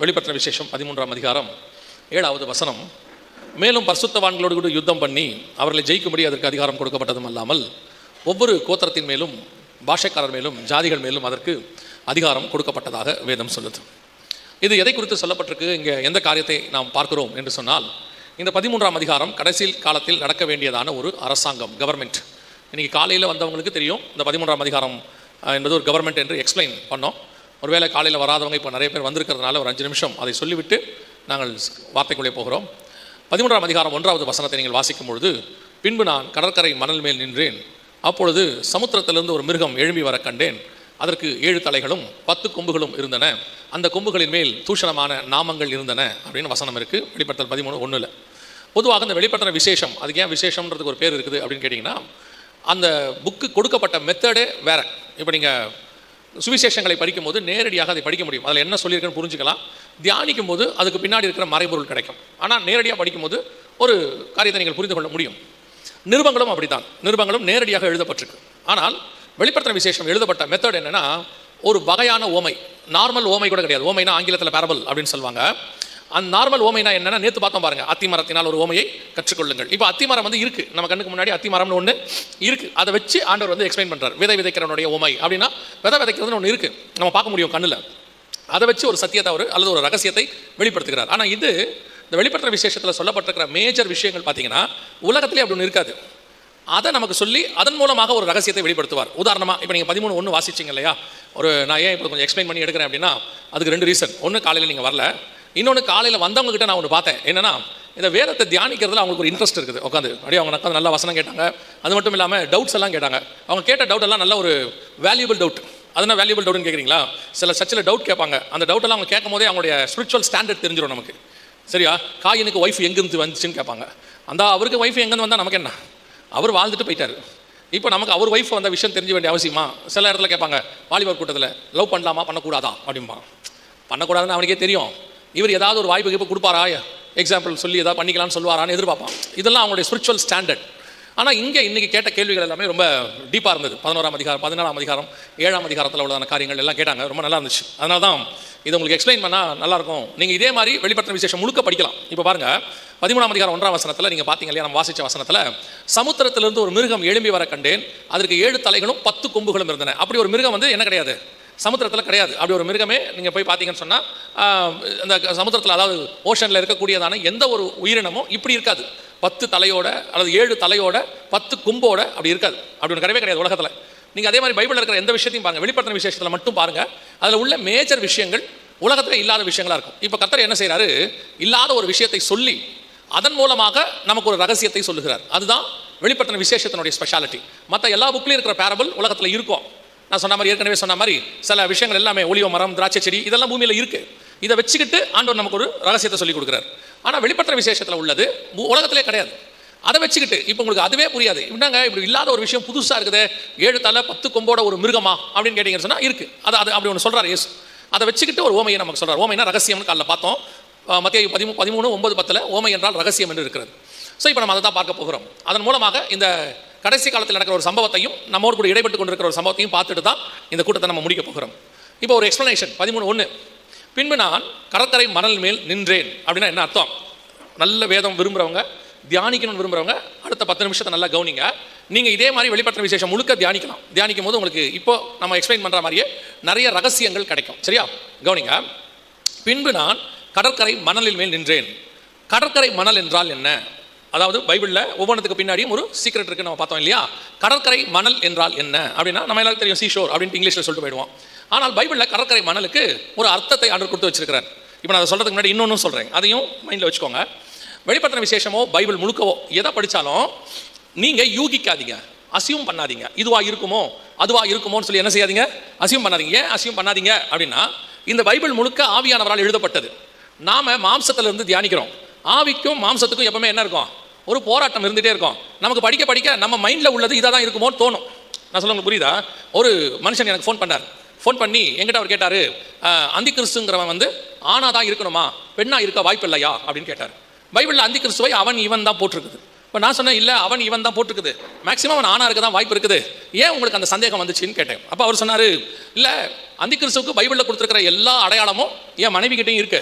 வெளிப்பட்ட விசேஷம் பதிமூன்றாம் அதிகாரம் ஏழாவது வசனம். மேலும் பரிசுத்தவான்களோடு கூட யுத்தம் பண்ணி அவர்களை ஜெயிக்கும்படி அதற்கு அதிகாரம் கொடுக்கப்பட்டதும் அல்லாமல் ஒவ்வொரு கோத்திரத்தின் மேலும் பாஷைக்காரர் மேலும் ஜாதிகள் மேலும் அதற்கு அதிகாரம் கொடுக்கப்பட்டதாக வேதம் சொல்லுது. இது எதை குறித்து சொல்லப்பட்டிருக்கு? இங்கே எந்த காரியத்தை நாம் பார்க்கிறோம் என்று சொன்னால் இந்த பதிமூன்றாம் அதிகாரம் கடைசி காலத்தில் நடக்க வேண்டியதான ஒரு அரசாங்கம் கவர்மெண்ட் இன்றைக்கி காலையில் வந்தவங்களுக்கு தெரியும் இந்த பதிமூன்றாம் அதிகாரம் என்பது ஒரு கவர்மெண்ட் என்று எக்ஸ்பிளைன் பண்ணோம். ஒருவேளை காலையில் வராதவங்க இப்போ நிறைய பேர் வந்திருக்கிறதுனால ஒரு அஞ்சு நிமிஷம் அதை சொல்லிவிட்டு நாங்கள் வார்த்தைக்குள்ளே போகிறோம். பதிமூன்றாம் அதிகாரம் ஒன்றாவது வசனத்தை நீங்கள் வாசிக்கும் பொழுது பின்பு நான் கடற்கரை மணல் மேல் நின்றேன். அப்பொழுது சமுத்திரத்திலிருந்து ஒரு மிருகம் எழும்பி வர கண்டேன். அதற்கு ஏழு தலைகளும் பத்து கொம்புகளும் இருந்தன. அந்த கொம்புகளின் மேல் தூஷணமான நாமங்கள் இருந்தன. அப்படின்னு வசனம் இருக்குது வெளிப்படுத்தல் பதிமூணு ஒன்றில் பொதுவாக இந்த வெளிப்படுத்தின விசேஷம் அதுக்கு ஏன் விசேஷம்ன்றதுக்கு ஒரு பேர் இருக்குது அப்படின்னு கேட்டிங்கன்னா அந்த புக்கு கொடுக்கப்பட்ட மெத்தடே வேறு. இப்போ நீங்கள் சுவிசேஷங்களை படிக்கும்போது நேரடியாக அதை படிக்க முடியும். அதில் என்ன சொல்லியிருக்குன்னு புரிஞ்சுக்கலாம். தியானிக்கும் போது அதுக்கு பின்னாடி இருக்கிற மறைபொருள் கிடைக்கும். ஆனால் நேரடியாக படிக்கும்போது ஒரு காரியத்தை நீங்கள் புரிந்து கொள்ள முடியும். நிருபங்களும் அப்படித்தான். நிருபங்களும் நேரடியாக எழுதப்பட்டிருக்கு. ஆனால் வெளிப்படுத்தின விசேஷம் எழுதப்பட்ட மெத்தட் என்னென்னா ஒரு வகையான ஓமை. நார்மல் ஓமை கூட கிடையாது. ஓமைனா ஆங்கிலத்தில் பேரபல் அப்படின்னு சொல்லுவாங்க. அந்த நார்மல் ஓமைனா என்னன்னா நேற்று பார்த்தோம் பாருங்க அத்திமரத்தினால் ஒரு ஓமையை கற்றுக்கொள்ளுங்கள். இப்போ அத்திமரம் வந்து இருக்கு. நம்ம கண்ணுக்கு முன்னாடி அத்திமரம்னு ஒன்று இருக்கு. அதை வச்சு ஆண்டவர் வந்து எக்ஸ்பிளைன் பண்ணுறார் விதை விதைக்கிறவனுடைய ஓமை அப்படின்னா விதை விதைக்கிறதுன்னு ஒன்று இருக்கு. நம்ம பார்க்க முடியும் கண்ணில். அதை வச்சு ஒரு சத்தியத்தை அவர் அல்லது ஒரு ரகசியத்தை வெளிப்படுத்துகிறார். ஆனால் இது இந்த வெளிப்படுத்துற விசேஷத்தில் சொல்லப்பட்டிருக்கிற மேஜர் விஷயங்கள் பார்த்தீங்கன்னா உலகத்திலே அப்படி ஒன்று இருக்காது. அதை நமக்கு சொல்லி அதன் மூலமாக ஒரு ரகசியத்தை வெளிப்படுத்துவார். உதாரணமாக இப்போ நீங்கள் பதிமூணு ஒன்று வாசிச்சிங்க இல்லையா? ஒரு நான் ஏன் இப்போ கொஞ்சம் எக்ஸ்பிளைன் பண்ணி எடுக்கிறேன் அப்படின்னா அதுக்கு ரெண்டு ரீசன் ஒன்று காலையில் நீங்கள் வரல. இன்னொன்று காலையில் வந்தவங்க கிட்ட நான் ஒன்று பார்த்தேன். என்னன்னா இந்த வேதத்தை தியானிக்கிறதுல அவங்களுக்கு ஒரு இன்ட்ரெஸ்ட் இருக்குது. உட்காந்து அப்படியே அவங்க உட்காந்து நல்லா வசனம் கேட்டாங்க. அது மட்டும் இல்லாமல் டவுட்ஸ் எல்லாம் கேட்டாங்க. அவங்க கேட்ட டவுட் எல்லாம் நல்ல ஒரு வேல்யூபிள் டவுட் அதனால் வேல்யூபிள் டவுட்னு கேட்குறீங்களா சில சர்ச்சில் டவுட் கேட்பாங்க. அந்த டவுட் எல்லாம் அவங்க கேட்கும் போதே அவங்களுடைய ஸ்பிரிச்சுவல் ஸ்டாண்டர்ட் தெரிஞ்சிடும் நமக்கு. சரியா? காயினுக்கு ஒய்ஃப் எங்கேருந்து வந்துச்சுன்னு கேட்பாங்க. அந்த அவருக்கு ஒய்ஃப் எங்கேருந்து வந்தால் நமக்கு என்ன? அவர் வாழ்ந்துட்டு போயிட்டார். இப்போ நமக்கு அவர் ஒய்ஃப் வந்த விஷயம் தெரிஞ்ச வேண்டிய அவசியமா? சில இடத்துல கேட்பாங்க வாலிபர் கூட்டத்தில் லவ் பண்ணலாமா? பண்ணக்கூடாதா? அப்படிம்பா. பண்ணக்கூடாதுன்னு அவனுக்கே தெரியும். இவர் ஏதாவது ஒரு வாய்ப்பு இப்போ கொடுப்பாரா? எக்ஸாம்பிள் சொல்லி ஏதாவது பண்ணிக்கலாம்னு சொல்லுவாரான்னு எதிர்பார்ப்பான். இதெல்லாம் அவங்களுடைய ஸ்பிரிச்சுவல் ஸ்டாண்டர்ட் ஆனால் இங்கே இன்னைக்கு கேட்ட கேள்விகள் எல்லாமே ரொம்ப டீப்பாக இருந்தது. பதினோராம் அதிகாரம் பதினாலாம் அதிகாரம் ஏழாம் அதிகாரத்தில் உள்ளதான காரியங்கள் எல்லாம் கேட்டாங்க. ரொம்ப நல்லா இருந்துச்சு. அதனால தான் இதை உங்களுக்கு எக்ஸ்பிளைன் பண்ணால் நல்லாயிருக்கும் நீங்கள் இதே மாதிரி வெளிப்பட்ட விசேஷம் முழுக்க படிக்கலாம். இப்போ பாருங்கள் பதிமூணாம் அதிகாரம் ஒன்றாம் வசனத்தில் நீங்கள் பார்த்தீங்க இல்லையா? நம்ம வாசித்த வசனத்தில் சமுத்திரத்திலிருந்து ஒரு மிருகம் எழும்பி வர கண்டேன். அதற்கு ஏழு தலைகளும் பத்து கொம்புகளும் இருந்தன. அப்படி ஒரு மிருகம் வந்து என்ன கிடையாது? சமுத்திரத்தில் கிடையாது. அப்படி ஒரு மிருகமே நீங்கள் போய் பார்த்தீங்கன்னு சொன்னால் இந்த சமுத்திரத்தில் அதாவது ஓஷனில் இருக்கக்கூடியதான எந்த ஒரு உயிரினமும் இப்படி இருக்காது. பத்து தலையோட அல்லது ஏழு தலையோட பத்து கும்போட அப்படி இருக்காது. அப்படி ஒன்று கிடையவே கிடையாது உலகத்தில். நீங்கள் அதே மாதிரி பைபிளில் இருக்கிற எந்த விஷயத்தையும் பாருங்கள் வெளிப்படுத்தின விசேஷத்தில் மட்டும் பாருங்கள் அதில் உள்ள மேஜர் விஷயங்கள் உலகத்தில் இல்லாத விஷயங்களாக இருக்கும். இப்போ கத்தர் என்ன செய்கிறாரு இல்லாத ஒரு விஷயத்தை சொல்லி அதன் மூலமாக நமக்கு ஒரு ரகசியத்தை சொல்லுகிறார். அதுதான் வெளிப்படுத்தின விசேஷத்தினுடைய ஸ்பெஷாலிட்டி மற்ற எல்லா புக்லையும் இருக்கிற பேரபிள் உலகத்தில் இருக்கும். நான் சொன்ன மாதிரி ஏற்கனவே சொன்ன மாதிரி சில விஷயங்கள் எல்லாமே ஒளிவ மரம் திராட்சை செடி இதெல்லாம் பூமியில் இருக்குது இதை வச்சுக்கிட்டு ஆண்டவர் நமக்கு ஒரு ரகசியத்தை சொல்லிக் கொடுக்குறாரு. ஆனால் வெளிப்பட்ட விசேஷத்தில் உள்ளது உலகத்திலே கிடையாது. அதை வச்சுக்கிட்டு இப்போ உங்களுக்கு அதுவே புரியாது. என்னங்க இப்படி இல்லாத ஒரு விஷயம் புதுசாக இருக்குது ஏழு தலை பத்து கொம்போட ஒரு மிருகமா அப்படின்னு கேட்டீங்கன்னு சொன்னால் இருக்குது அது அது அப்படி ஒன்று சொல்கிறார் இயேசு. அதை வச்சுக்கிட்டு ஒரு ஓமையை நமக்கு சொல்கிறார் ஓமைனா ரகசியம்னு காலைல பார்த்தோம். மத்திய பதிமூ பதிமூணு ஒன்பது பத்தில் ஓமை என்றால் ரகசியம் என்று இருக்கிறது. ஸோ இப்போ நம்ம அதை தான் பார்க்க போகிறோம். அதன் மூலமாக இந்த கடைசி காலத்தில் நடக்கிற ஒரு சம்பவத்தையும் நம்மோடு கூட இடைப்பட்டு கொண்டிருக்கிற ஒரு சம்பவத்தையும் பார்த்துட்டு தான் இந்த கூட்டத்தை நம்ம முடிக்க போகிறோம். இப்போ ஒரு எக்ஸ்ப்ளனேஷன் பதிமூணு ஒன்று பின்பு நான் கடற்கரை மணல் மேல் நின்றேன் அப்படின்னா என்ன அர்த்தம்? நல்ல வேதம் விரும்புகிறவங்க தியானிக்கணும்னு விரும்புகிறவங்க அடுத்த பத்து நிமிஷத்தை நல்லா கவனிங்க. நீங்கள் இதே மாதிரி வெளிப்படுத்தின விசேஷம் முழுக்க தியானிக்கலாம். தியானிக்கும் போது உங்களுக்கு இப்போ நம்ம எக்ஸ்பிளைன் பண்ணுற மாதிரியே நிறைய ரகசியங்கள் கிடைக்கும். சரியா? கவனிங்க. பின்பு நான் கடற்கரை மணலில் மேல் நின்றேன். கடற்கரை மணல் என்றால் என்ன? அதாவது பைபிளில் ஒவ்வொன்றத்துக்கு பின்னாடியும் ஒரு சீக்ரெட் இருக்குன்னு நம்ம பார்த்தோம் இல்லையா? கடற்கரை மணல் என்றால் என்ன? அப்படின்னா நம்ம எல்லாருக்கும் தெரியும் சீஷோர் அப்படின்ட்டு இங்கிலீஷில் சொல்லிட்டு போயிடுவோம். ஆனால் பைபிளில் கடற்கரை மணலுக்கு ஒரு அர்த்தத்தை ஆண்டர் கொடுத்து வச்சிருக்கிறார். இப்போ நான் அதை சொல்கிறதுக்கு முன்னாடி இன்னொன்றும் சொல்கிறேன் அதையும் மைண்டில் வச்சுக்கோங்க. வெளிப்படுத்தின விசேஷமோ பைபிள் முழுக்கவோ எதை படித்தாலும் நீங்கள் யூகிக்காதீங்க. அசியும் பண்ணாதீங்க. இதுவா இருக்குமோ? அதுவா இருக்குமோன்னு சொல்லி என்ன செய்யாதீங்க? அசியும் பண்ணாதீங்க. ஏன் அசியும் பண்ணாதீங்க? அப்படின்னா இந்த பைபிள் முழுக்க ஆவியானவரால் எழுதப்பட்டது. நாம் மாம்சத்துல இருந்து தியானிக்கிறோம். ஆவிக்கும் மாம்சத்துக்கும் எப்பவுமே என்ன இருக்கும்? ஒரு போராட்டம் இருந்துகிட்டே இருக்கும். நமக்கு படிக்க படிக்க நம்ம மைண்டில் உள்ளது இதாக தான் இருக்குமோன்னு தோணும். நான் சொல்ல உங்களுக்கு புரியுதா? ஒரு மனுஷன் எனக்கு ஃபோன் பண்ணார். ஃபோன் பண்ணி எங்கிட்ட அவர் கேட்டார் அந்தி கிறிஸ்துங்கிறவன் வந்து ஆணாக தான் இருக்கணுமா? பெண்ணாக இருக்க வாய்ப்பு இல்லையா அப்படின்னு கேட்டார். பைபிளில் அந்தி கிறிஸ்துவை அவன் இவன் தான் போட்டிருக்குது. இப்போ நான் சொன்னேன் இல்லை அவன் இவன் தான் போட்டிருக்குது. மேக்ஸிமம் அவன் ஆணாக இருக்க தான் வாய்ப்பு இருக்குது. ஏன் உங்களுக்கு அந்த சந்தேகம் வந்துச்சுன்னு கேட்டேன். அப்போ அவர் சொன்னார் இல்லை அந்தி கிறிஸ்துவுக்கு பைபிளில் கொடுத்துருக்கிற எல்லா அடையாளமும் என் மனைவி கிட்டேயும் இருக்கு.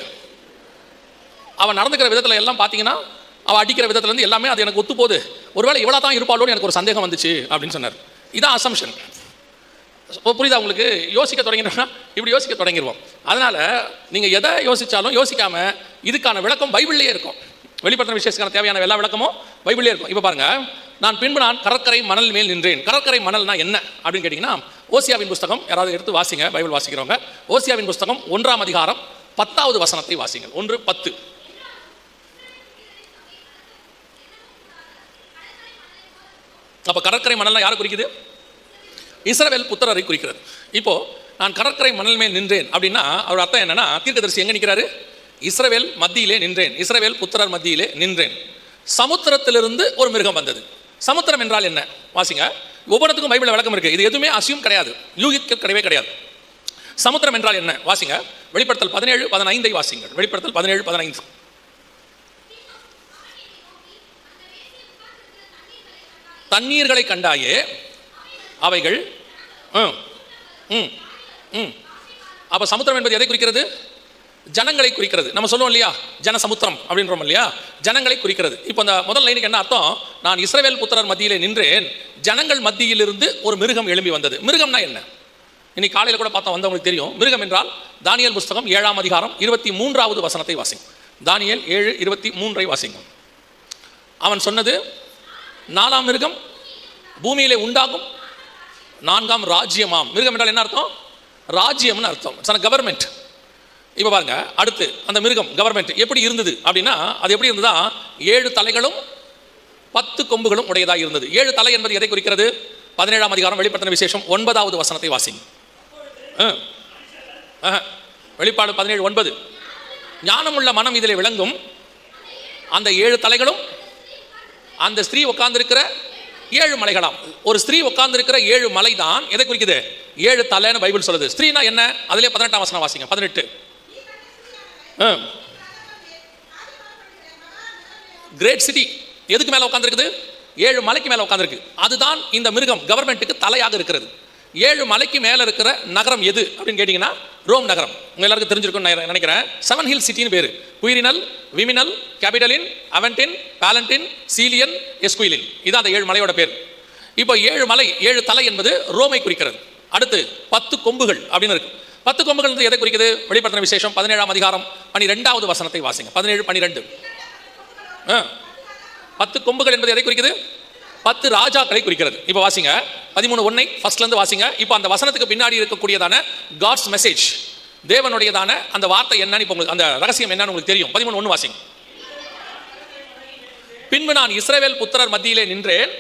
அவன் நடந்துக்கிற விதத்தில் எல்லாம் பார்த்தீங்கன்னா அவள் அடிக்கிற விதத்துல இருந்து எல்லாமே அது எனக்கு ஒத்து போகுது ஒருவேளை இவ்வளோ தான் இருப்பாளோன்னு எனக்கு ஒரு சந்தேகம் வந்துச்சு அப்படின்னு சொன்னார். இதான் அசம்ஷன் புரியுதா உங்களுக்கு? யோசிக்க தொடங்கினோம்னா இப்படி யோசிக்க தொடங்கிடுவோம். அதனால நீங்கள் எதை யோசிச்சாலும் யோசிக்காம இதுக்கான விளக்கம் பைபிள்லேயே இருக்கும். வெளிப்படுத்தின விசேஷத்துக்கான தேவையான எல்லா விளக்கமும் பைபிளே இருக்கும். இப்போ பாருங்க நான் பின்பு நான் கடற்கரை மணல் மேல் நின்றேன். கடற்கரை மணல்னா என்ன அப்படின்னு கேட்டிங்கன்னா ஓசியாவின் புஸ்தகம் யாராவது எடுத்து வாசிங்க பைபிள் வாசிக்கிறவங்க. ஓசியாவின் புஸ்தகம் ஒன்றாம் அதிகாரம் பத்தாவது வசனத்தை வாசிங்கள். ஒன்று பத்து. அப்போ கடற்கரை மணல்னா யாரை குறிக்குது? இஸ்ரவேல் புத்திரரை குறிக்கிறது. இப்போ நான் கடற்கரை மணல் மேல் நின்றேன் அப்படின்னா அவர் அர்த்தம் என்னன்னா தீர்க்கதரிசி எங்க நிற்கிறாரு இஸ்ரவேல் மத்தியிலே நின்றேன். இஸ்ரவேல் புத்திரர் மத்தியிலே நின்றேன். சமுத்திரத்திலிருந்து ஒரு மிருகம் வந்தது. சமுத்திரம் என்றால் என்ன? வாசிங்க. ஒவ்வொருத்துக்கும் பைபிள் விளக்கம் இருக்கு. இது எதுவுமே அசியும் கிடையாது. யூகிக்க கிடையவே கிடையாது. சமுத்திரம் என்றால் என்ன? வாசிங்க. வெளிப்படுத்தல் பதினேழு பதினைந்தை வாசிங்கள். வெளிப்படுத்தல் பதினேழு பதினைந்து. தண்ணீர்களை கண்டாயே அவைகள் ம் ம் ம். அப்போ சமுத்திரம் என்பது எதை குறிக்கிறது? ஜனங்களை குறிக்கிறது. நம்ம சொல்லுவோம் இல்லையா? ஜன சமுத்திரம் அப்படின்றோம் இல்லையா? ஜனங்களை குறிக்கிறது. இப்போ அந்த முதல் லைனுக்கு என்ன அர்த்தம்? நான் இஸ்ரவேல் புத்திரர் மத்தியிலே நின்றேன். ஜனங்கள் மத்தியிலிருந்து ஒரு மிருகம் எழும்பி வந்தது. மிருகம்னா என்ன? இன்னைக்கு காலையில் கூட பார்த்தா வந்தவங்களுக்கு தெரியும். மிருகம் என்றால் தானியல் புஸ்தகம் ஏழாம் அதிகாரம் இருபத்தி மூன்றாவது வசனத்தை வாசிங்க. தானியல் ஏழு இருபத்தி மூன்றை வாசிங்க. அவன் சொன்னது நாலாம் மிருகம் பூமியிலே உண்டாகும். நான்காம் ராஜ்யமாம். மிருகம் என்றால் என்ன அர்த்தம்? ராஜ்யம்னு அர்த்தம். இட்ஸ் கவர்மெண்ட் இப்போ பாருங்க அடுத்து அந்த மிருகம் கவர்மெண்ட் எப்படி இருந்தது அப்படின்னா அது எப்படி இருந்ததா? ஏழு தலைகளும் பத்து கொம்புகளும் உடையதாக இருந்தது. ஏழு தலை என்பது எதை குறிக்கிறது? பதினேழாம் அதிகாரம் வெளிப்படுத்தின விசேஷம் ஒன்பதாவது வசனத்தை வாசிங்க. வெளிப்பாடு பதினேழு ஒன்பது. ஞானமுள்ள மனம் இதில் விளங்கும். அந்த ஏழு தலைகளும் அந்த ஸ்திரீ உட்கார்ந்துருக்கிற ஏழு மலைகளாம். ஒரு ஸ்திரீ உட்கார்ந்துருக்கிற ஏழு மலை தான் எதை குறிக்குது? ஏழு தலைன்னு பைபிள் சொல்லுது. ஸ்திரீனா என்ன? அதுலேயே பதினெட்டாம் வசனம் வாசிங்க. பதினெட்டு. கிரேட் சிட்டி எதுக்கு மேலே உட்காந்துருக்குது ஏழு மலைக்கு மேலே உட்காந்துருக்கு அதுதான் இந்த மிருகம் கவர்மெண்ட்டுக்கு தலையாக இருக்கிறது. ஏழு மலைக்கு மேலே இருக்கிற நகரம் எது அப்படின்னு கேட்டிங்கன்னா ரோம் நகரம். உங்கள் எல்லாருக்கும் தெரிஞ்சிருக்கும்னு நான் நினைக்கிறேன். செவன் ஹில் சிட்டின்னு பேர். குயிரினல் விமினல் கேபிட்டலின் அவென்டின் பேலண்டின் சீலியன் எஸ்குயிலின் இதான் அந்த ஏழு மலையோட பேர். இப்போ ஏழு மலை ஏழு தலை என்பது ரோமை குறிக்கிறது. அடுத்து பத்து கொம்புகள் அப்படின்னு இருக்கு. பத்து கொம்புகள் வந்து எதை குறிக்குது? வெளிப்படுத்தின விசேஷம் பதினேழாம் அதிகாரம் பனிரெண்டாவது வசனத்தை வாசிங்க. பதினேழு பனிரெண்டு. ஆ. பத்து கொம்புகள் என்பது எதை குறிக்குது? பத்து ராஜாக்களை குறிக்கிறது. இப்போ வாசிங்க. பதிமூணு ஒன்னை ஃபர்ஸ்ட்ல இருந்து வாசிங்க. இப்போ அந்த வசனத்துக்கு பின்னாடி இருக்கக்கூடியதான காட்ஸ் மெசேஜ் தேவனுடையதான அந்த வார்த்தை என்னன்னு இப்போ உங்களுக்கு அந்த ரகசியம் என்னன்னு உங்களுக்கு தெரியும். பதிமூணு ஒன்று வாசிங்க. பின்பு நான் இஸ்ரேவேல் புத்திரர் மத்தியிலே நின்றேன்.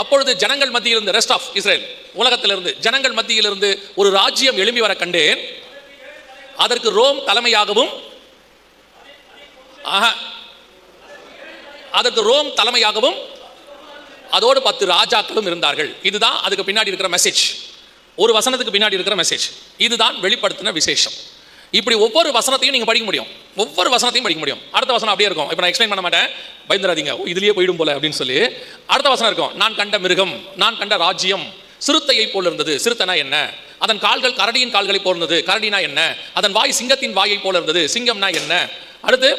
அப்பொழுது ஜனங்கள் மத்தியிலிருந்து ரெஸ்ட் ஆஃப் இஸ்ரேல் உலகத்திலிருந்து ஜனங்கள் மத்தியிலிருந்து ஒரு ராஜ்யம் எழும்பி வர கண்டேன். அதற்கு ரோம் தலைமையாகவும் ஆஹா. அதற்கு ரோம் தலைமையாகவும் அதோடு பத்து ராஜாக்களும் இருந்தார்கள். இதுதான் அதுக்கு பின்னாடி இருக்கிற மெசேஜ் ஒரு வசனத்துக்கு பின்னாடி இருக்கிற மெசேஜ் இதுதான் வெளிப்படுத்தின விசேஷம். இப்படி ஒவ்வொரு வசனத்தையும் நீங்க படிக்க முடியும். ஒவ்வொரு வசனத்தையும் படிக்க முடியும். அடுத்த வசனம் அப்படியே இருக்கும். இப்போ நான் எக்ஸ்பிளைன் பண்ண மாட்டேன். பயந்துராதீங்க ஓ, இதுலயே போயிடும் போல அப்படின்னு சொல்லி. அடுத்த வசனம் இருக்கும். நான் கண்ட மிருகம் நான் கண்ட ராஜ்யம் சிறுத்தையை போல் இருந்தது. சிறுத்தைனா என்ன? அதன் கால்கள் கரடியின் கால்களை போல் இருந்தது. கரடினா என்ன? அதன் வாய் சிங்கத்தின் வாயை போல இருந்தது. சிங்கம்னா என்ன? அடுத்து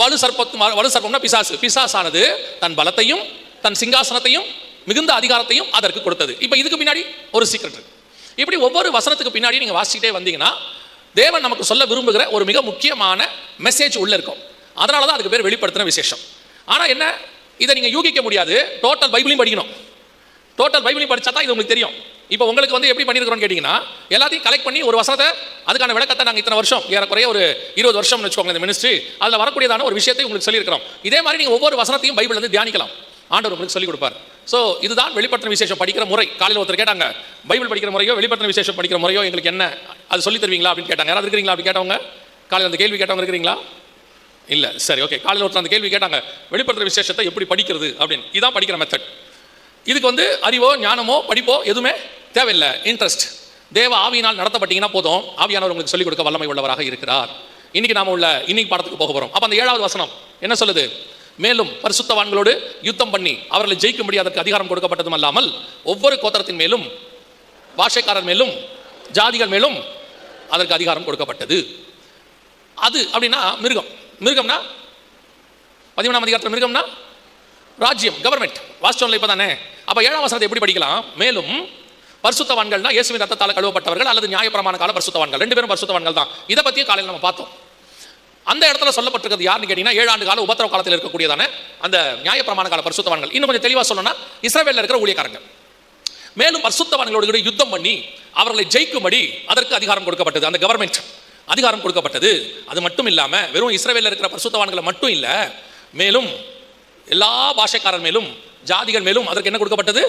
வலு சர்ப்பத்து வலு சர்ப்பம்னா பிசாசு. பிசாசானது தன் பலத்தையும் தன் சிங்காசனத்தையும் மிகுந்த அதிகாரத்தையும் அதற்கு கொடுத்தது. இப்போ இதுக்கு பின்னாடி ஒரு சீக்ரெட் இருக்கு. இப்படி ஒவ்வொரு வசனத்துக்கு பின்னாடி நீங்கள் வாசிக்கிட்டே வந்தீங்கன்னா தேவன் நமக்கு சொல்ல விரும்புகிற ஒரு மிக முக்கியமான மெசேஜ் உள்ளே இருக்கும். அதனால தான் அதுக்கு பேர் வெளிப்படுத்தின விசேஷம். ஆனால் என்ன? இதை நீங்கள் யூகிக்க முடியாது. டோட்டல் பைபிளையும் படிக்கணும். டோட்டல் பைபிளையும் படிச்சா தான் இது உங்களுக்கு தெரியும். இப்போ உங்களுக்கு வந்து எப்படி பண்ணியிருக்கிறோம்னு கேட்டிங்கன்னா எல்லாத்தையும் கலெக்ட் பண்ணி ஒரு வசனத்தை அதுக்கான விளக்கத்தை நாங்கள் இத்தனை வருஷம் ஏறக்குறைய ஒரு இருபது வருஷம்னு வச்சுக்கோங்க இந்த மினிஸ்ட்ரி அதில் வரக்கூடியதான ஒரு விஷயத்தை உங்களுக்கு சொல்லியிருக்கிறோம். இதே மாதிரி நீங்கள் ஒவ்வொரு வசனத்தையும் பைபிள் வந்து தியானிக்கலாம். ஆண்டவர் உங்களுக்கு சொல்லிக் கொடுப்பார். ஸோ இதுதான் வெளிப்பட்டன விசேஷம் படிக்கிற முறை. காலையில் ஒருத்தர் கேட்டாங்க பைபிள் படிக்கிற முறையோ வெளிப்பட்டன விசேஷம் படிக்கிற முறையோ எங்களுக்கு என்ன? அது சொல்லி தருவீங்களா அப்படின்னு கேட்டாங்க. யாராவது இருக்கிறீங்களா அப்படி கேட்டவங்க? காலையில் அந்த கேள்வி கேட்டவங்க இருக்கிறீங்களா? இல்லை. சரி ஓகே காலையில் ஒருத்தர் அந்த கேள்வி கேட்டாங்க வெளிப்படுத்துகிற விசேஷத்தை எப்படி படிக்கிறது அப்படின்னு. இதான் படிக்கிற மெத்தட் இதுக்கு வந்து அறிவோ ஞானமோ படிப்போ எதுவுமே தேவையில்லை இன்ட்ரெஸ்ட் தேவ ஆவியினால் நடத்தப்பட்டீங்கன்னா போதும். ஆவியானவர் உங்களுக்கு சொல்லிக் கொடுக்க வல்லமை உள்ளவராக இருக்கிறார். இன்னைக்கு நாம உள்ள இன்னைக்கு பாடத்துக்கு போக போறோம். அப்ப அந்த ஏழாவது வசனம் என்ன சொல்லுது? மேலும் பரிசுத்தவான்களோடு யுத்தம் பண்ணி அவர்களை ஜெயிக்கும்படி அதற்கு அதிகாரம் கொடுக்கப்பட்டதும் அல்லாமல் ஒவ்வொரு கோத்திரத்தின் மேலும் பாஷைக்காரர் மேலும் ஜாதிகள் மேலும் அதற்கு அதிகாரம் கொடுக்கப்பட்டது. அது அப்படின்னா மிருகம். மிருகம்னா? பதிமூணாம் அதிகாரத்தில் மிருகம்னா? ராஜ்யம் கவர்மெண்ட் வாசிச்சோம்ல இப்போ தானே அப்போ ஏழாம் வசனத்தை எப்படி படிக்கலாம்? மேலும் பரிசுத்தவான்கள்னா இயேசுவின் ரத்தத்தால் கழுவப்பட்டவர்கள் அல்லது நியாயப்பிரமாண கால பரிசுத்தவான்கள். ரெண்டு பேரும் பரிசுத்தவான்கள் தான். இதை பற்றியும் காலையில் நம்ம பார்த்தோம். அந்த இடத்துல சொல்லப்பட்டிருக்கிறது யாருன்னு கேட்டீங்கன்னா ஏழாண்டு கால உபத்திரவ காலத்தில் இருக்கக்கூடியதான அந்த நியாயப்பிரமாண கால பரிசுத்தவான்கள். இன்னும் கொஞ்சம் தெளிவாக சொல்லணும்னா இஸ்ரவேலில் இருக்கிற ஊழியக்காரங்க. மேலும் பரிசுத்தவான்களோடு யுத்தம் பண்ணி அவர்களை ஜெயிக்கும்படி அதற்கு அதிகாரம் கொடுக்கப்பட்டது. அந்த கவர்மெண்ட் அதிகாரம் கொடுக்கப்பட்டது. அது மட்டும் இல்லாமல் வெறும் இஸ்ரேவேலில் இருக்கிற பரிசுத்தவான்களை மட்டும் இல்லை மேலும் எல்லா பாஷைக்காரர் மேலும் ஜாதிகள் மேலும் அதற்கு என்ன கொடுக்கப்பட்டது?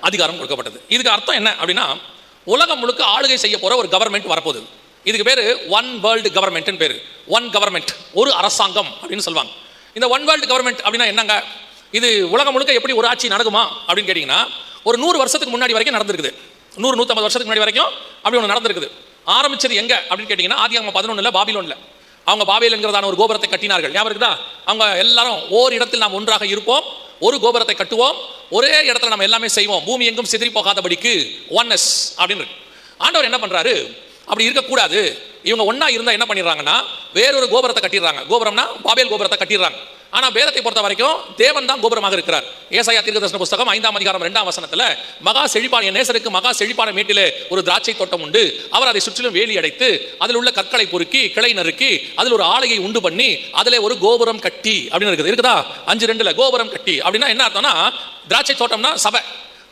அதிகாரம் கொடுக்கப்பட்டது. இதுக்கு அர்த்தம் என்ன அப்படின்னா உலகம் முழுக்க ஆளுகை செய்ய போற ஒரு கவர்மெண்ட் வரப்போகுது. இதுக்கு பேரு ஒன் வேர்ல்டு கவர்மெண்ட்னு பேரு. ஒன் கவர்மெண்ட் ஒரு அரசாங்கம் அப்படின்னு சொல்லுவாங்க. இந்த ஒன் வேர்ல்டு கவர்மெண்ட் அப்படின்னா என்னங்க? இது உலகம் முழுக்க எப்படி ஒரு ஆட்சி நடக்குமா அப்படின்னு கேட்டிங்கன்னா ஒரு நூறு வருஷத்துக்கு முன்னாடி வரைக்கும் நடந்திருக்குது. நூறு நூற்றம்பது வருஷத்துக்கு முன்னாடி வரைக்கும் அப்படி ஒன்று நடந்திருக்குது. ஆரம்பிச்சது எங்க அப்படின்னு கேட்டிங்கன்னா அவங்க பதினொன்றில் பாபிலோன்ல. அவங்க பாபேல் என்கிறதான ஒரு கோபுரத்தை கட்டினார்கள். ஞாபகம் இருக்குதா? அவங்க எல்லாரும் ஓர் இடத்தில் நாம் ஒன்றாக இருப்போம். ஒரு கோபுரத்தை கட்டுவோம் ஒரே இடத்துல நம்ம எல்லாமே செய்வோம். பூமி எங்கும் சிதறி போகாதபடிக்கு ஒன்னஸ் அப்படின்னு இருக்கு. ஆண்டவர் என்ன பண்றாரு? அப்படி இருக்கக்கூடாது. இவங்க ஒன்றா இருந்தால் என்ன பண்ணிடுறாங்கன்னா வேறொரு கோபுரத்தை கட்டிடுறாங்க. கோபுரம்னா பாபேல் கோபுரத்தை கட்டிடுறாங்க. ஆனா வேதத்தை பொறுத்த வரைக்கும் தேவன் தான் கோபுரமாக இருக்கிறார். ஏசாயா தீர்க்கதர்சன புஸ்தகம் ஐந்தாம் அதிகாரம் இரண்டாம் வசனத்துல மகா செழிப்பான என் நேசருக்கு மகா செழிப்பான மேட்டிலே ஒரு திராட்சை தோட்டம் உண்டு. அவர் அதை சுற்றிலும் வேலி அடைத்து அதில் உள்ள கற்களை பொறுக்கி கிளை நறுக்கி அதில் ஒரு ஆலையை உண்டு பண்ணி அதில் ஒரு கோபுரம் கட்டி அப்படின்னு இருக்குது. இருக்குதா? அஞ்சு ரெண்டுல கோபுரம் கட்டி. அப்படின்னா என்ன அர்த்தம்னா திராட்சை தோட்டம்னா சபை.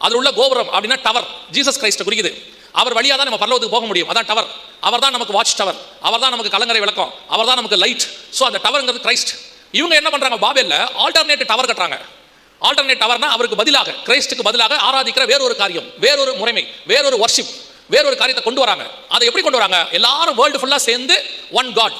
அதில் உள்ள கோபுரம் அப்படின்னா டவர் ஜீசஸ் கிரைஸ்ட் குறிக்குது. அவர் வழியாக தான் நம்ம பரலோகத்துக்கு போக முடியும். அதான் டவர் அவர் தான் நமக்கு வாட்ச் டவர் அவர் தான் நமக்கு கலங்கரை விளக்கம். அவர் தான் நமக்கு லைட் ஸோ அந்த டவருங்கிறது கிரைஸ்ட் இவங்க என்ன பண்றாங்க? பாபேல்ல ஆல்டர்னேட் டவர் கட்டுறாங்க. ஆல்டர்னேட் டவர்னா அவருக்கு பதிலாக கிரைஸ்டுக்கு பதிலாக ஆராதிக்கிற வேறொரு காரியம் வேறொரு முறைமை வேறொரு வர்ஷிப் வேறொரு காரியத்தை கொண்டு வராங்க. அதை எப்படி கொண்டு வராங்க? எல்லாரும் வேர்ல்டு ஃபுல்லா சேர்ந்து one god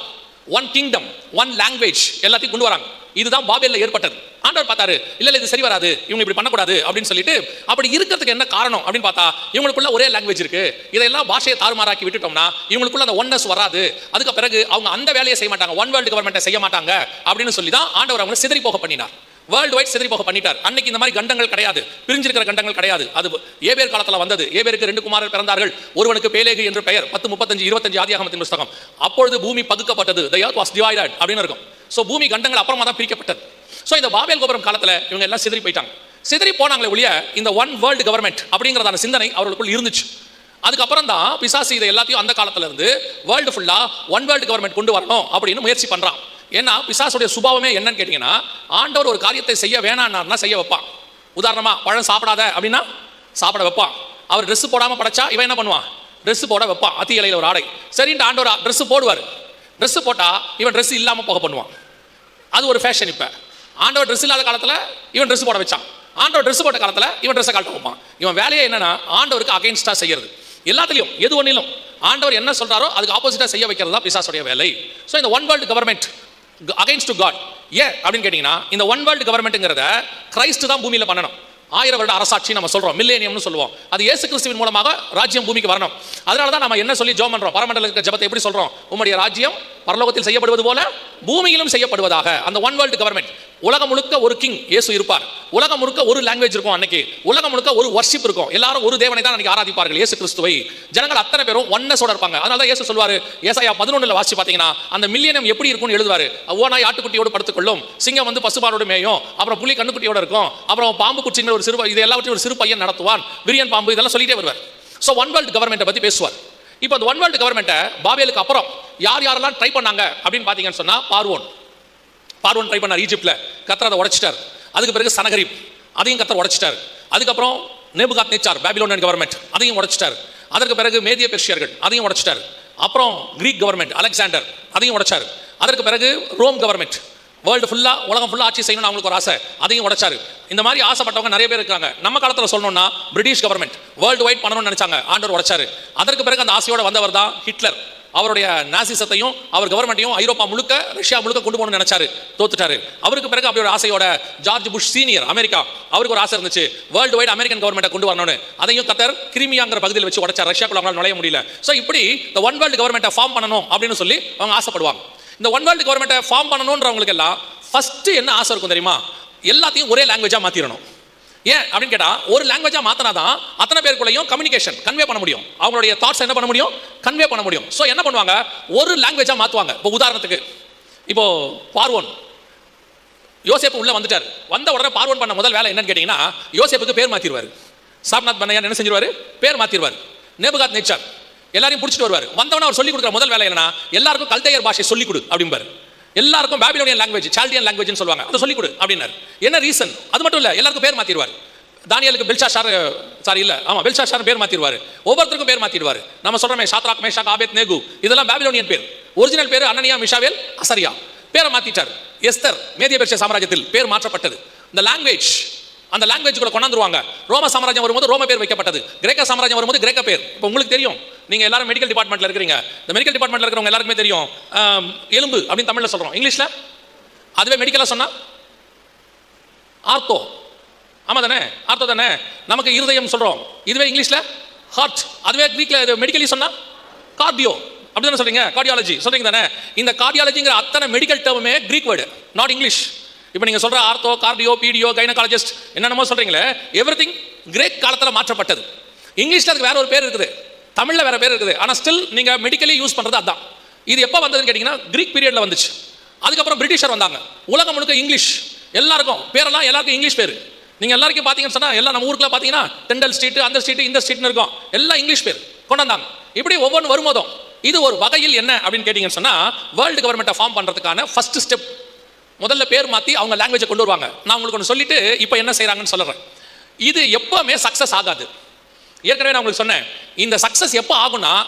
one kingdom one language எல்லாத்தையும் கொண்டு வராங்க. இதுதான் பாபேல்ல ஏற்பட்டது. ஆண்டவர் பார்த்தாரு இல்ல இது சரி வராது. இவங்க இப்படி பண்ணக்கூடாது. அப்படின்னு சொல்லிட்டு அப்படி இருக்கிறதுக்கு என்ன காரணம் அப்படின்னு பார்த்தா இவங்களுக்குள்ள ஒரே லாங்குவேஜ் இருக்கு. இதெல்லாம் பாஷையை தாறுமாறாக்கி விட்டுட்டோம்னா இவங்களுக்குள்ள அந்த ஒன்னஸ் வராது. அதுக்கு பிறகு அவங்க அந்த வேலையை செய்ய மாட்டாங்க. ஒன் வேர்ல்டு கவர்மெண்ட்டை செய்ய மாட்டாங்க அப்படின்னு சொல்லி தான் ஆண்டவர் அவங்களை சிதறி போக பண்ணினார். வேர்ல்டு வைட் சிதறி போக பண்ணிட்டார். அன்னைக்கு இந்த மாதிரி கண்டங்கள் கிடையாது. பிரிஞ்சிருக்கிற கண்டங்கள் கிடையாது. அது ஏபேர் காலத்துல வந்தது. ஏபேருக்கு ரெண்டு குமாரர் பிறந்தார்கள். ஒருவனுக்கு பேலேகு என்று பெயர். பத்து முப்பத்தஞ்சு இருபத்தஞ்சு ஆதியாகமத்தின் புஸ்தகம். அப்பொழுது பூமி பகுக்கப்பட்டது the வாஸ் டிவைடட் அப்படின்னு இருக்கும். ஸோ பூமி கண்டங்கள் அப்புறமா தான் பிரிக்கப்பட்டது. ஸோ இந்த பாபேல் கோபுரம் காலத்துல இவங்க எல்லாம் சிதறி போயிட்டாங்க. சிதறி போனாங்களே ஒழிய இந்த ஒன் வேர்ல்டு கவர்மெண்ட் அப்படிங்கிறதான சிந்தனை அவர்களுக்குள் இருந்துச்சு. அதுக்கப்புறம் தான் பிசாசு இதை எல்லாத்தையும் அந்த காலத்துல இருந்து வேர்ல்டு ஃபுல்லா ஒன் வேர்ல்டு கவர்மெண்ட் கொண்டு வரணும் அப்படின்னு முயற்சி பண்றான். ஏன்னா பிசாசுடைய சுபாவமே என்னன்னு கேட்டீங்கன்னா ஆண்டவர் ஒரு காரியத்தை செய்ய வேணான்னா செய்ய வைப்பான். உதாரணமா பழம் சாப்பிடாத அப்படின்னா சாப்பிட வைப்பான். அவர் ட்ரெஸ் போடாம படைச்சா இவன் என்ன பண்ணுவான்? ட்ரெஸ் போட வைப்பான் அத்தி இலையில ஒரு ஆடை. சரின்ட்டு ஆண்டவர் ட்ரெஸ் போடுவார். ட்ரெஸ் போட்டா இவன் ட்ரெஸ் இல்லாம போக பண்ணுவான். அது ஒரு ஃபேஷன் இப்போ. ஆண்டவர் ட்ரெஸ் இல்லாத காலத்தில் இவன் ட்ரெஸ் போட வச்சான். ஆண்டவர் ட்ரெஸ் போட்ட காலத்தில் இவன் ட்ரெஸ்ஸை காட்ட வைப்பான். இவன் வேலையை என்னன்னா ஆண்டவருக்கு அகைன்ஸ்டாக செய்யறது. எல்லாத்துலையும் எது ஒன்றிலும் ஆண்டவர் என்ன சொல்கிறாரோ அதுக்கு ஆப்போசிட்டாக செய்ய வைக்கிறது தான் பிசாசுடைய வேலை. ஸோ இந்த one world government against to god ஏன் அப்படின்னு கேட்டிங்கன்னா இந்த ஒன் வேர்ல்டு கவர்மெண்ட்டுங்கிறத கிரைஸ்ட் தான் பூமியில் பண்ணணும். ஆயிரம் வருட அரசாட்சி நம்ம சொல்கிறோம் மில்லேனியம்னு சொல்லுவோம். அது இயேசு கிறிஸ்துவின் மூலமாக ராஜ்யம் பூமிக்கு வரணும். அதனால தான் நம்ம என்ன சொல்லி ஜோ பண்ணுறோம் பரமண்டல இருக்கிற ஜபத்தை எப்படி சொல்கிறோம் உம்முடைய ராஜ்யம் பரலோகத்தில் செய்யப்படுவது போல பூமியிலும் செய்யப்படுவதாக. அந்த ஒன் வேர்ல்டு கவர்மெண்ட் உலகம் முழுக்க ஒரு கிங் இயேசு இருப்பார். உலகம் முழுக்க ஒரு லாங்குவேஜ் இருக்கும் அன்னைக்கு. உலகம் முழுக்க ஒரு வர்ஷிப் இருக்கும். எல்லாரும் ஒரு தேவனை தான் அன்னைக்கு ஆராதிப்பார்கள். இயேசு கிறிஸ்துவை. ஜனங்கள் அத்தனை பேரும் ஒன்னஸோட இருப்பாங்க. அதனால தான் இயேசு சொல்வாரு ஏசாயா பதினொன்றுல வாசி பார்த்தீங்கன்னா அந்த மில்லியனம் எப்படி இருக்கும்னு எழுதுவாரு. ஓனாய் ஆட்டுக்குட்டியோடு படுத்துக்கொள்ளும். சிங்கம் வந்து பசுபாலோடு மேயும். அப்புறம் புலி கண்ணுக்குட்டியோட இருக்கும். அப்புறம் பாம்பு குச்சிங்கிற ஒரு சிறு இது எல்லாவற்றையும் ஒரு சிறு பையன் நடத்துவான். விரியன் பாம்பு இதெல்லாம் சொல்லிட்டே வருவார். ஸோ ஒன் வேர்ல்டு கவர்மெண்ட்டை பத்தி பேசுவார். இப்போ அந்த ஒன் வேர்ல்டு கவர்மெண்ட்டை பாபேலுக்கு அப்புறம் யார் யாரெல்லாம் ட்ரை பண்ணாங்க அப்படின்னு பார்த்தீங்கன்னு சொன்னா பார்வோன். பார்வன் ட்ரை பண்ணார் ஈஜிப்டில் கத்தர் அதை உடச்சிட்டார். அதுக்கு பிறகு சனகரிப் அதையும் கத்தர் உடச்சிட்டார். அதுக்கப்புறம் நேபுகாத் நேச்சார் பேபிலோனியன் கவர்மெண்ட் அதையும் உடைச்சிட்டார். அதற்கு பிறகு மேதிய பெர்ஷியர்கள் அதையும் உடைச்சிட்டார். அப்புறம் கிரீக் கவர்மெண்ட் அலெக்சாண்டர் அதையும் உடைச்சார். அதற்கு பிறகு ரோம் கவர்மெண்ட் வேர்ல்டு ஃபுல்லாக உலகம் ஃபுல்லாக ஆட்சி செய்யணும்னு அவங்களுக்கு ஒரு ஆசை அதையும் உடைச்சார். இந்த மாதிரி ஆசைப்பட்டவங்க நிறைய பேர் இருக்காங்க. நம்ம காலத்தில் சொல்லணும்னா பிரிட்டிஷ் கவர்மெண்ட் வேர்ல்டு வைட் பண்ணணும்னு நினைச்சாங்க. ஆண்டவர் உடைச்சார். அதற்கு பிறகு அந்த ஆசையோடு வந்தவர் தான் ஹிட்லர் அவருடைய நாசிசத்தையும் அவர் கவர்மெண்ட்டையும் ஐரோப்பா முழுக்க ரஷ்யா முழுக்க கொண்டு போகணும்னு நினைச்சாரு தோத்துட்டாரு. அவருக்கு பிறகு அப்படி ஒரு ஆசையோட ஜார்ஜ் புஷ் சீனியர் அமெரிக்கா அவருக்கு ஒரு ஆசை இருந்துச்சு. வேர்ல்டு வைட் அமெரிக்கன் கவர்மெண்ட்டை கொண்டு வரணும்னு. அதையும் கத்தர் கிரிமியாங்கிற பகுதியில் வச்சு உடைச்சார். ரஷ்யாக்குள்ள அவங்களால நுழைய முடியல. ஸோ இப்படி இந்த ஒன் வேர்ல்டு கவர்மெண்ட்டை ஃபார்ம் பண்ணணும் அப்படின்னு சொல்லி அவங்க ஆசைப்படுவாங்க. இந்த ஒன் வேர்ல்டு கவர்மெண்ட்டை ஃபார்ம் பண்ணணுன்றவங்களுக்கு எல்லாம் ஃபஸ்ட்டு என்ன ஆசை இருக்கும் தெரியுமா? எல்லாத்தையும் ஒரே லாங்குவேஜாக மாத்திரணும். ஏன் அப்படின்னு கேட்டால் ஒரு லாங்குவேஜாக மாற்றினாதான் அத்தனை பேருக்குள்ளேயும் கம்யூனிகேஷன் கன்வே பண்ண முடியும். அவங்களுடைய தாட்ஸ் என்ன பண்ண முடியும்? கன்வே பண்ண முடியும். ஸோ என்ன பண்ணுவாங்க? ஒரு லாங்குவேஜாக மாற்றுவாங்க இப்போ உதாரணத்துக்கு இப்போ பார்வோன். யோசேப்பு உள்ள வந்துட்டார். வந்த உடனே பார்வன் பண்ண முதல் வேலை என்னன்னு கேட்டீங்கன்னா யோசேப்புக்கு பேர் மாற்றிடுவார் சாப்நாத் பண்ணையார் என்ன செஞ்சிருவார்? பேர் மாற்றிடுவார் நேபுகாத் நேச்சார் எல்லாரையும் பிடிச்சிட்டு வருவார். வந்தவன அவர் சொல்லி கொடுக்குற முதல் வேலை என்னன்னா எல்லாருக்கும் கல்தையர் பாஷை சொல்லிக் கொடு அப்படிம்பாரு. எல்லாருக்கும் பாபிலோனியன் லாங்குவேஜ் சால்டியன் லாங்குவேஜ்னு சொல்லுவாங்க. அதை சொல்லிக் கொடு அப்படின்னாரு. என்ன ரீசன் அது மட்டும் இல்ல எல்லாருக்கும் பேர் மாத்திடுவார். தானியலுக்கு பெல்ஷாஷார் சாரி இல்ல ஆமா பெல்ஷாஷார் பேர் மாத்திடுவாரு. ஒவ்வொருத்தருக்கும் பேர் மாத்திடுவாரு. நம்ம சொல்கிறோமே சாத்ராக் மேஷாக் ஆபேத் நேகு இதெல்லாம் பாபிலோனியன் பேர். ஒரிஜினல் பேர் அனனியா மிஷாவேல் அசரியா. பேரை மாத்திட்டார். எஸ்தர் மேதிய பெர்ஷிய சாம்ராஜ்யத்தில் பேர் மாற்றப்பட்டது. இந்த லாங்குவேஜ் அந்த லாங்குவேஜ் கூட கொண்டாந்துருவாங்க. ரோம சாம்ராஜ்யம் வரும்போது ரோம பேர் வைக்கப்பட்டது. கிரேக்க சாம்ராஜ்யம் வரும்போது கிரேக்க பேர். இப்போ உங்களுக்கு தெரியும் நீங்க எல்லாரும் மெடிக்கல் டிபார்ட்மெண்ட்ல இருக்கிறீங்க. இந்த மெடிக்கல் டிபார்ட்மெண்ட்ல இருக்கிறவங்க எல்லாருக்குமே தெரியும். எலும்பு அப்படின்னு தமிழ்ல சொல்றோம். இங்கிலீஷ்ல? அதுவே மெடிக்கலா சொன்னா? ஆர்த்தோ. ஆமா தானே? ஆர்த்தோ தானே? நமக்கு இருதயம் சொல்றோம். இதுவே இங்கிலீஷ்ல? ஹார்ட் அதுவே கிரீக்ல இது மெடிக்கலி சொன்னா? கார்டியோ அப்படி தானே சொல்றீங்க? கார்டியாலஜி சொல்றீங்க தானே? இந்த கார்டியாலஜிங்கிற அத்தனை மெடிக்கல் டேர்முமே கிரீக் வேர்டு நாட் இங்கிலீஷ் இப்போ நீங்க சொல்ற ஆர்த்தோ கார்டியோ பீடியோ கைனகாலஜிஸ்ட் என்னென்னமோ சொல்றீங்களே எவ்ரி திங் கிரேக் காலத்துல மாற்றப்பட்டது. இங்கிலீஷ்ல அதுக்கு வேற ஒரு பேர் இருக்குது. தமிழில் வேறு பேர் இருக்குது. ஆனால் ஸ்டில் நீங்கள் மெடிக்கலி யூஸ் பண்ணுறது அதுதான் இது எப்போ வந்ததுன்னு கேட்டிங்கன்னா கிரீக் பீரியடில் வந்துச்சு. அதுக்கப்புறம் பிரிட்டிஷர் வந்தாங்க. உலகம் முழுக்க இங்கிலீஷ் எல்லாருக்கும். பேரெல்லாம் எல்லாருக்கும் இங்கிலீஷ் பேர். நீங்கள் எல்லாருக்கும் பார்த்தீங்கன்னு சொன்னால் எல்லாம் நம்ம ஊருக்குலாம் பார்த்தீங்கன்னா டெண்டல் ஸ்ட்ரீட் அந்த ஸ்ட்ரீட் இந்த ஸ்ட்ரீட்னு இருக்கும். எல்லாம் இங்கிலீஷ் பேர். கொண்டு வந்தாங்க. இப்படி ஒவ்வொன்று வரும்போதும் இது ஒரு வகையில் என்ன அப்படின்னு கேட்டிங்கன்னு சொன்னால் வேர்ல்டு கவர்மெண்ட்டை ஃபார்ம் பண்ணுறதுக்கான ஃபர்ஸ்ட் ஸ்டெப் முதல்ல பேர் மாற்றி அவங்க லாங்குவேஜை கொண்டு வருவாங்க. நான் உங்களுக்கு ஒன்று சொல்லிட்டு இப்போ என்ன செய்கிறாங்கன்னு சொல்கிறேன் இது எப்போவுமே சக்ஸஸ் ஆகாது. ஏற்கனவே நான் உங்களுக்கு சொன்னேன். இந்த சக்சஸ் எப்போ ஆகும்னா